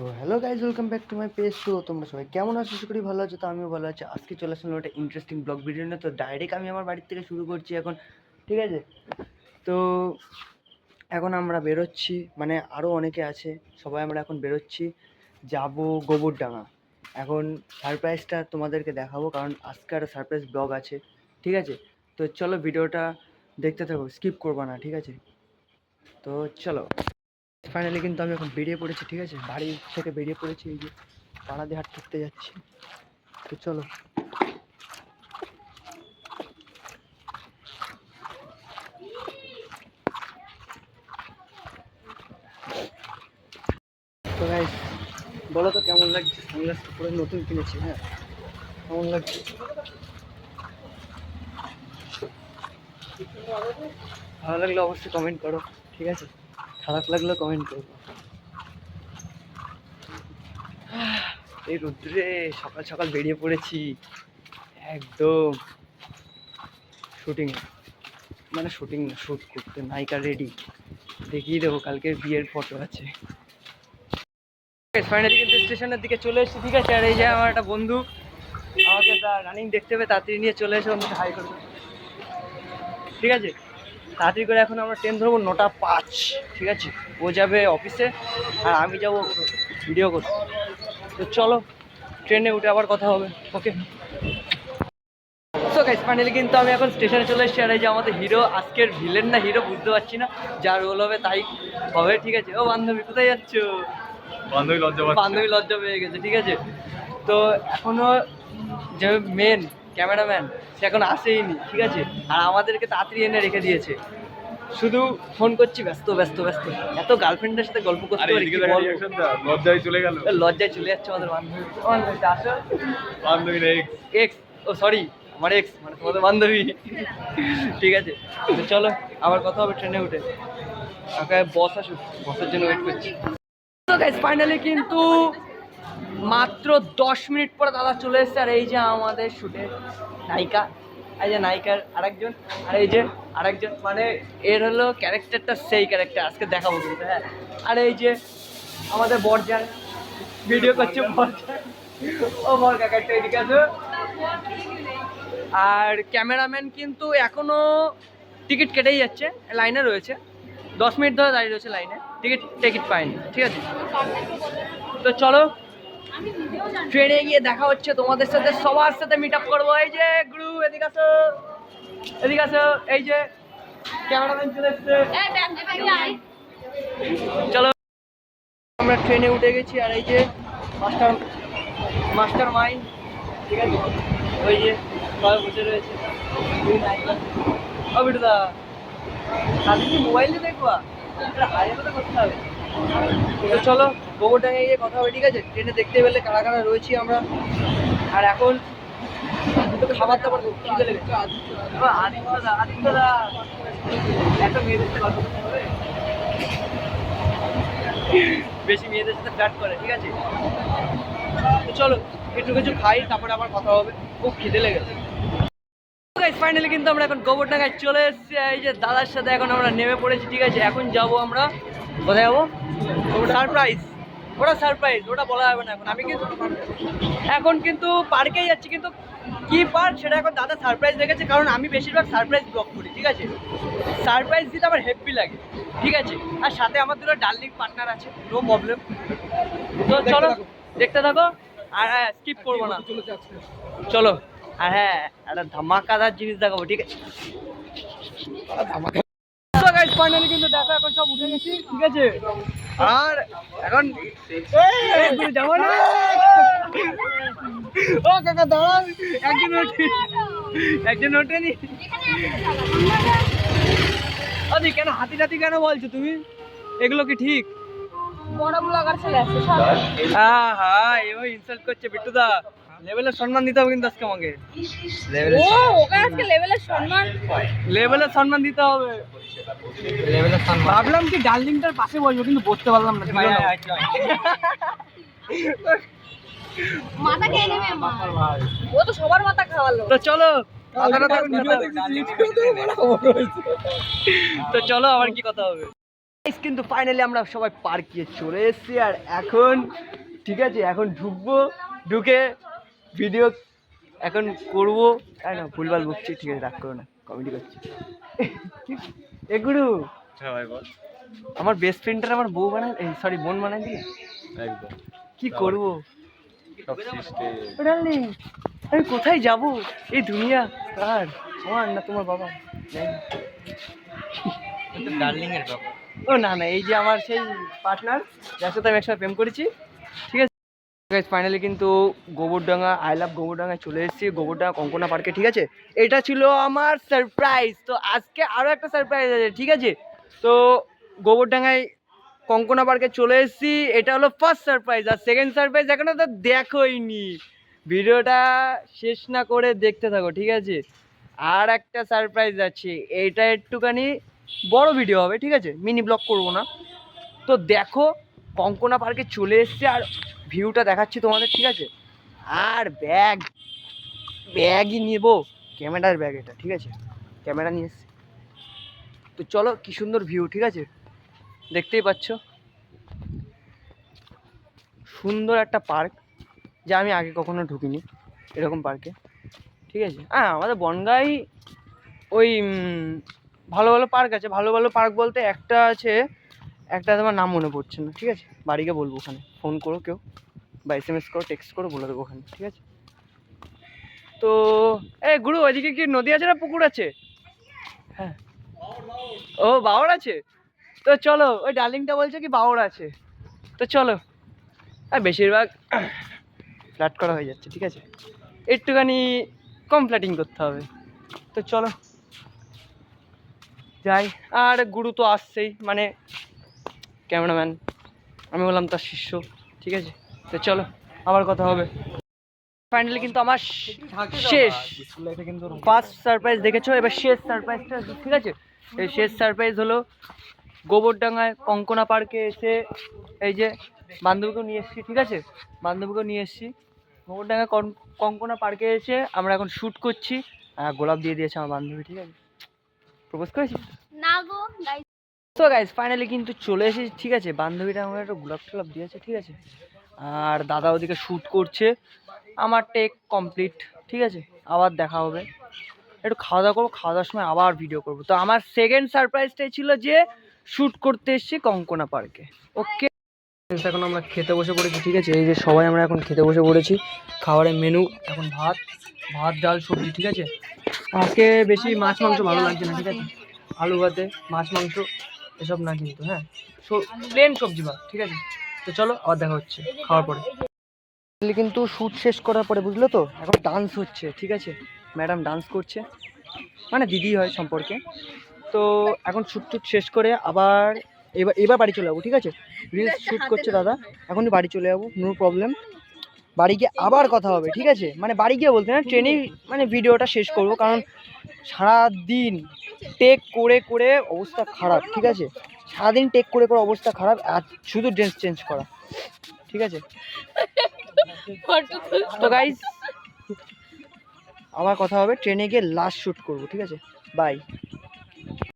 তো hello guys welcome back to my page তো তোমরা সবাই কেমন আছো? আশা করি ভালো আছো, তো আমিও ভালো আছি। আজকে চলে আসলাম একটা ইন্টারেস্টিং ব্লগ ভিডিও নিয়ে। তো ডাইরেক্ট আমি আমার বাড়ির থেকে শুরু করছি এখন, ঠিক আছে? তো এখন আমরা বেরোচ্ছি মানে আরও অনেকে আছে, সবাই আমরা এখন বেরোচ্ছি। যাব গোবরডাঙ্গা। এখন সারপ্রাইজটা তোমাদেরকে দেখাবো, কারণ আজকে একটা সারপ্রাইজ ব্লগ আছে, ঠিক আছে? তো চলো ভিডিওটা দেখতে থাকো স্কিপ করব না, ঠিক আছে? তো চলো। ফাইনালি কিন্তু আমি এখন বেরিয়ে পড়েছি, ঠিক আছে? বাড়ি থেকে বেরিয়ে পড়েছি, এই যে পাড়াতে হাট যাচ্ছি। তো চলো। তো গাইস বলো তো কেমন লাগছে? সানগ্লাস পুরো নতুন কিনেছি হ্যাঁ? কেমন লাগছে? ভালো লাগলে অবশ্যই কমেন্ট করো, ঠিক আছে? খারাপ লাগলেও কমেন্ট করব। এই রুদ্রে, সকাল সকাল বেরিয়ে পড়েছি। একদম শুটিং মানে শুটিং না শ্যুট করতে নায়িকা রেডি দেখিয়ে দেবো, কালকের বিয়ের ফটো আছে। ফাইনালি কিন্তু স্টেশনের দিকে চলে এসেছি, ঠিক আছে? আর এই যে আমার একটা বন্ধু, আমাকে রানিং দেখতে হবে, তাড়াতাড়ি নিয়ে চলে এসে হাই করবে ঠিক আছে? তাড়াতাড়ি করে এখন আমরা ট্রেন ধরবো নটা পাঁচ ঠিক আছে? ও যাবে অফিসে আর আমি যাব ভিডিও করতে। তো চলো ট্রেনে উঠে আবার কথা হবে ওকে সো গাইস ফাইনালি কিন্তু আমি এখন স্টেশনে চলে এসেছি আর এই যে আমাদের হিরো আজকের ভিলেন না হিরো বুঝতে পারছি না যা রোল হবে তাই হবে ঠিক আছে? ও বান্ধবী কোথায় যাচ্ছ? বান্ধবী লজ্জা বান্ধবী লজ্জা পেয়ে গেছে ঠিক আছে? তো এখনও যে মেন ক্যামেরাম্যান সে এখন আসেইনি ঠিক আছে? আর আমাদেরকে তাড়াতাড়ি এনে রেখে দিয়েছে। শুধু ফোন করছি ব্যস্ত ব্যস্ত ব্যস্ত। এত গার্লফ্রেন্ডের সাথে গল্প করতে পারি লজ্জায় চলে গেল। লজ্জায় চলে যাচ্ছে আমাদের বান্ধবী। আসো। বান্ধবী। এক্স ও সরি আমার এক্স মানে তোমাদের বান্ধবী। ঠিক আছে? তো চলো আবার কথা হবে ট্রেনে উঠে। ওকে বস আসুক বসের জন্য ওয়েট করছি। তো গাইস ফাইনালি কিন্তু মাত্র দশ মিনিট পরে দাদা চলে এসেছে, আর এই যে আমাদের শুটে নায়িকা, এই যে নায়িকার আরেকজন, আর এই যে আরেকজন মানে এর হলো ক্যারেক্টারটা সেই ক্যারেক্টার, আজকে দেখাবো কিন্তু হ্যাঁ। আর এই যে আমাদের বরজান ভিডিও করছে বরজান। ও বর কাকারটা এদিকে আসো। আর ক্যামেরাম্যান কিন্তু এখনও টিকিট কেটেই যাচ্ছে, লাইনে রয়েছে। দশ মিনিট ধরে দাঁড়িয়ে রয়েছে লাইনে, টিকিট টিকিট পায়নি, ঠিক আছে? তো চলো ট্রেনে গিয়ে দেখা হচ্ছে তোমাদের সাথে সবার সাথে মিট আপ করব। এই যে গুরু এদিকে আসো এদিকে আসো এই যে ক্যামেরাম্যান চলে এসছে। চলো আমরা ট্রেনে উঠে গেছি আর এই যে মাস্টার মাস্টার মাইন্ড ঠিক আছে? ওই যে সবাই বসে রয়েছে। ও বিটুদা কি মোবাইলে দেখবা কথা করতে হবে। তো চলো গোবরডাঙ্গে গিয়ে কথা হবে, ঠিক আছে? ট্রেনে দেখতে পেলে কারা কারা রয়েছি আমরা। আর এখন খাবার দাবার বেশি মেয়েদের সাথে ফ্ল্যাট করে, ঠিক আছে? তো চলো, একটু কিছু খাই, তারপরে আবার কথা হবে। খুব খিদে লেগেছে। ফাইনালি কিন্তু আমরা এখন গোবরডাঙ্গায় চলে এসেছি। এই যে দাদার সাথে এখন আমরা নেমে পড়েছি, ঠিক আছে? এখন যাব আমরা কোথায় যাব? সারপ্রাইজ ওটা সারপ্রাইজ ওটা বলা যাবে না এখন। আমি কিন্তু এখন কিন্তু পার্কেই যাচ্ছি কিন্তু কি পার্ক সেটা এখন দাদা সারপ্রাইজ রেখেছে কারণ আমি বেশিরভাগ সারপ্রাইজ ব্লগ করি ঠিক আছে? সারপ্রাইজ দিতে আমার হেভি লাগে ঠিক আছে? আর সাথে আমার দুটো ডার্লিং পার্টনার আছে নো প্রবলেম তো চলো দেখতে থাকো। আর হ্যাঁ স্কিপ করব না। চলো আর হ্যাঁ একটা ধামাকাদার জিনিস দেখাবো ঠিক আছে? So কিন্তু দেখো এখন সব উঠে গেছি ঠিক আছে? আর এখন যাব না। ও কাকা দাঁড়ান একজন ওঠে একজন ওঠেনি। আদি কেন হাতি টাতি কেন বলছো তুমি? এগুলো কি ঠিক? বড় ব্লগার চলে আসছে হ্যাঁ হ্যাঁ এও ইনসাল্ট করছে বিট্টুদা। লেভেলের সম্মান দিতে হবে কিন্তু আজকে আমাকে। লেভেলের ও ওকে আজকে লেভেলের সম্মান? লেভেলের সম্মান দিতে হবে। লেভেলের সম্মান। ভাবলাম কি ডার্লিংটার পাশে বসবো কিন্তু বসতে পারলাম না মাথা খেয়ে নেবে মা। ও তো সবার মাথা খাওয়ালো। তো চলো তো চলো আবার কি কথা হবে? কিন্তু ফাইনালি আমরা সবাই পার্কে চলে এসেছি আর এখন ঠিক আছে এখন ঢুকবো ঢুকে ভিডিও এখন করব। তাই না? ভুলভাল বকছি ঠিক আছে রাগ করো না কমেডি করছি। এগুলো হ্যাঁ ভাই বল। আমার বেস্ট ফ্রেন্ডটা আমার বউ বানায় এই সরি বোন বানায় দিলে একদম। কি করব? আমি কোথায় যাব? এই দুনিয়া কার? আমার না তোমার বাবা। ডার্লিং এর ব্যাপার ও না না এই যে আমার সেই পার্টনার যার সাথে আমি একসাথে প্রেম করেছি ঠিক আছে? ফাইনালি কিন্তু গোবরডাঙ্গা আই লাভ গোবরডাঙ্গায় চলে এসেছি। গোবরডাঙ্গা কঙ্কনা পার্কে, ঠিক আছে? এটা ছিল আমার সারপ্রাইজ তো আজকে আরও একটা সারপ্রাইজ আছে, ঠিক আছে? তো গোবরডাঙ্গায় কঙ্কনা পার্কে চলে এসেছি। এটা হলো ফার্স্ট সারপ্রাইজ আর সেকেন্ড সারপ্রাইজ এখনও তো দেখোইনি। ভিডিওটা শেষ না করে দেখতে থাকো, ঠিক আছে? আর একটা সারপ্রাইজ আছে। এটা একটুখানি বড় ভিডিও হবে, ঠিক আছে? মিনি ব্লগ করব না। তো দেখো কঙ্কনা পার্কে চলে এসছে আর ভিউটা দেখাচ্ছি তোমাদের, ঠিক আছে? আর ব্যাগ, ব্যাগই নেব, ক্যামেরার ব্যাগ এটা, ঠিক আছে? ক্যামেরা নিয়ে এসছি। তো চলো, কি সুন্দর ভিউ, ঠিক আছে? দেখতেই পাচ্ছ? সুন্দর একটা পার্ক, যা আমি আগে কখনো ঢুকিনি এরকম পার্কে, ঠিক আছে? হ্যাঁ আমাদের বনগাই ওই ভালো ভালো পার্ক আছে। ভালো ভালো পার্ক বলতে একটা আছে একটা তোমার নাম মনে পড়ছে না, ঠিক আছে? বাড়িকে বলব ওখানে। ফোন করো কেউ, বা এস এম এস করো টেক্সট করো, বলে দেবো ওখানে, ঠিক আছে? তো, এ গুরু, ওইদিকে কি নদী আছে না পুকুর আছে? হ্যাঁ। ও, বাওর আছে? তো চলো, ওই ডার্লিংটা বলছে কি বাওর আছে। তো চলো। আর বেশিরভাগ ফ্ল্যাট করা হয়ে যাচ্ছে, ঠিক আছে? একটুখানি কম ফ্ল্যাটিং করতে হবে। তো চলো। যাই। আর গুরু তো আসছেই মানে ক্যামেরাম্যান। আমি বললাম তার শিষ্য, ঠিক আছে? তো চলো, আবার কথা হবে। ফাইনালি কিন্তু আমার শেষ। ফার্স্ট সারপ্রাইজ দেখেছ? এবার শেষ সারপ্রাইজটা ঠিক আছে? এই শেষ সারপ্রাইজ হলো গোবরডাঙ্গায় কঙ্কনা পার্কে এসে এই যে বান্ধবীকেও নিয়ে এসেছি, ঠিক আছে? বান্ধবীকেও নিয়ে এসেছি। গোবরডাঙ্গা কন- কঙ্কনা পার্কে এসে আমরা এখন শ্যুট করছি। গোলাপ দিয়ে দিয়েছে আমার বান্ধবী, ঠিক আছে? প্রপোজ করেছি না গো তো গাইজ ফাইনালি কিন্তু চলে এসেছি, ঠিক আছে? বান্ধবীটা আমার একটা গোলাপ টোলাপ দিয়েছে, ঠিক আছে? আর দাদা ওদিকে শ্যুট করছে। আমার টেক কমপ্লিট ঠিক আছে? আবার দেখা হবে। একটু খাওয়া দাওয়া করব, খাওয়া দাওয়ার সময় আবার ভিডিও করব। তো আমার সেকেন্ড সারপ্রাইজটাই ছিল যে শ্যুট করতে এসেছি কঙ্কনা পার্কে। ওকে এখন আমরা খেতে বসে পড়েছি, ঠিক আছে? এই যে সবাই আমরা এখন খেতে বসে পড়েছি। খাবারের মেনু এখন ভাত ভাত, ডাল, সবজি, ঠিক আছে? আজকে বেশি মাছ, মাংস ভালো লাগছে না, ঠিক আছে? আলু ভাতে, মাছ, মাংস। এসব না কিন্তু হ্যাঁ? প্লেন সবজি ভাত ঠিক আছে? তো চলো আবার দেখা হচ্ছে খাওয়ার পরে। কিন্তু শ্যুট শেষ করার পরে বুঝলো তো? এখন ডান্স হচ্ছে ঠিক আছে? ম্যাডাম ডান্স করছে। মানে দিদি হয় সম্পর্কে। তো এখন শ্যুট টুট শেষ করে আবার এবার এবার বাড়ি চলে যাব ঠিক আছে? রিলস শ্যুট করছে দাদা। এখনই বাড়ি চলে যাব নো প্রবলেম বাড়ি গিয়ে আবার কথা হবে ঠিক আছে? মানে বাড়ি গিয়ে বলতে না ট্রেনেই মানে ভিডিওটা শেষ করব কারণ সারাদিন টেক করে করে অবস্থা খারাপ, ঠিক আছে? সারাদিন টেক করে করে অবস্থা খারাপ, আর শুধু ড্রেস চেঞ্জ করা, ঠিক আছে? তো গাইজ আবার কথা হবে ট্রেনে গিয়ে লাস্ট শ্যুট করব, ঠিক আছে? বাই